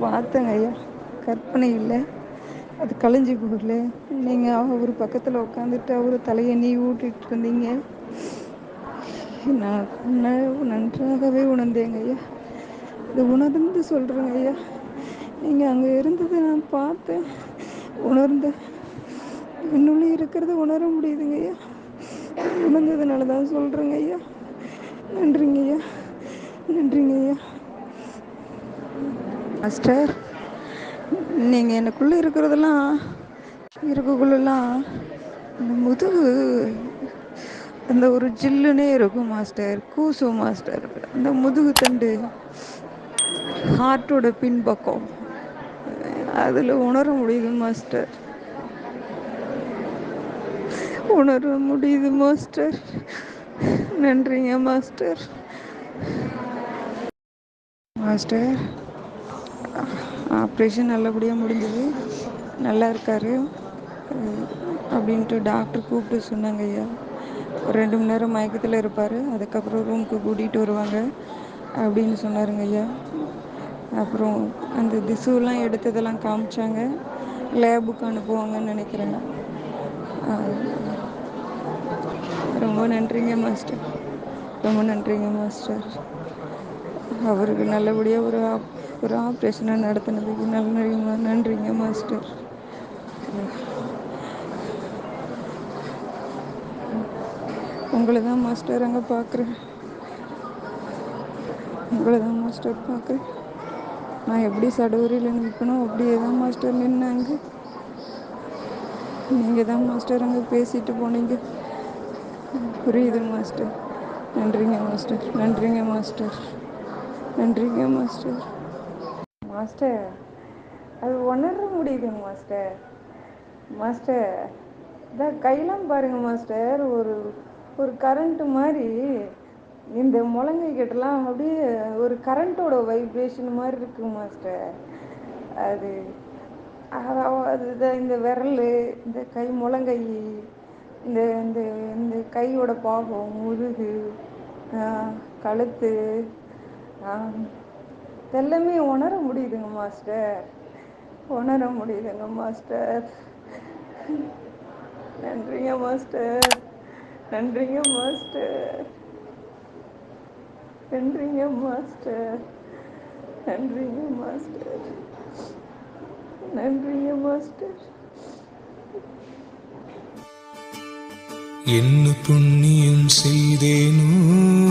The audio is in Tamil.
பார்த்தேங்க ஐயா. கற்பனை இல்லை. அது கலைஞ்சி போகல. நீங்கள் அவர் பக்கத்தில் உட்காந்துட்டு அவர் தலையை நீ ஊட்டிகிட்டு இருந்தீங்க. நான் நன்றாகவே உணர்ந்தேங்க ஐயா. இது உணர்ந்து சொல்கிறேங்க ஐயா. நீங்கள் அங்கே இருந்ததை நான் பார்த்தேன். உணர்ந்தேன். என்னுள்ளே இருக்கிறத உணர முடியுதுங்க ஐயா. உணர்ந்ததுனால தான் சொல்கிறேங்க ஐயா. நன்றிங்க ஐயா. நன்றிங்க ஐயா. மாஸ்டர் நீங்கள் எனக்குள்ளே இருக்கிறதெல்லாம் இருக்கக்குள்ளெல்லாம் இந்த முதுகு அந்த ஒரு ஜில்லுனே இருக்கும் மாஸ்டர் கூசும் மாஸ்டர் அந்த முதுகு தண்டு ஹார்ட்டோட பின்பக்கம். அதில் உணர முடியுது மாஸ்டர் உணர முடியுது மாஸ்டர் நன்றிங்க மாஸ்டர் மாஸ்டர் ஆப்ரேஷன் நல்லபடியாக முடிஞ்சது. நல்லா இருக்கார். அப்படின்ட்டு டாக்டர் கூப்பிட்டு சொன்னாங்க ஐயா. ஒரு ரெண்டு மணி நேரம் மயக்கத்தில் இருப்பார். அதுக்கப்புறம் ரூமுக்கு கூட்டிகிட்டு வருவாங்க அப்படின்னு சொன்னாருங்க ஐயா. அப்புறம் அந்த திசுலாம் எடுத்ததெல்லாம் காமிச்சாங்க. லேபுக்கு அனுப்புவாங்கன்னு நினைக்கிறேன். ரொம்ப நன்றிங்க மாஸ்டர். ரொம்ப நன்றிங்க மாஸ்டர். அவருக்கு நல்லபடியாக ஒரு ஆப் ஒரு ஆப்ரேஷனை நடத்தினதுக்கு நல்ல நன்றிங்க மாஸ்டர் உங்களை தான் மாஸ்டர் அங்கே பார்க்குறேன் உங்களை தான் மாஸ்டர் பார்க்குறேன் நான் எப்படி சடவரியில் நிற்கணும் அப்படியே தான் மாஸ்டர் நின்னாங்க. நீங்கள் தான் மாஸ்டர் அங்கே பேசிட்டு போனீங்க. புரியுது மாஸ்டர் நன்றிங்க மாஸ்டர் நன்றிங்க மாஸ்டர் நன்றிங்க மாஸ்டர் மாஸ்டர் அது உணர முடியுதுங்க மாஸ்டர். மாஸ்டர் இதான் கையெல்லாம் பாருங்கள் மாஸ்டர் ஒரு ஒரு கரண்ட்டு மாதிரி இந்த முழங்கை கிட்டலாம் அப்படியே ஒரு கரண்ட்டோட வைப்ரேஷன் மாதிரி இருக்குங்க மாஸ்டர். அது அது இந்த விரல் இந்த கை முழங்கை இந்த இந்த இந்த கையோட பாகம் முதுகு கழுத்து எல்லாமே உணர முடியுதுங்க மாஸ்டர். உணர முடியுதுங்க மாஸ்டர். நன்றிங்க மாஸ்டர். நன்றிங்க மாஸ்டர். நன்றிங்க மாஸ்டர். நன்றிங்க மாஸ்டர். நன்றிங்க மாஸ்டர். என்ன புண்ணியம் செய்தேனோ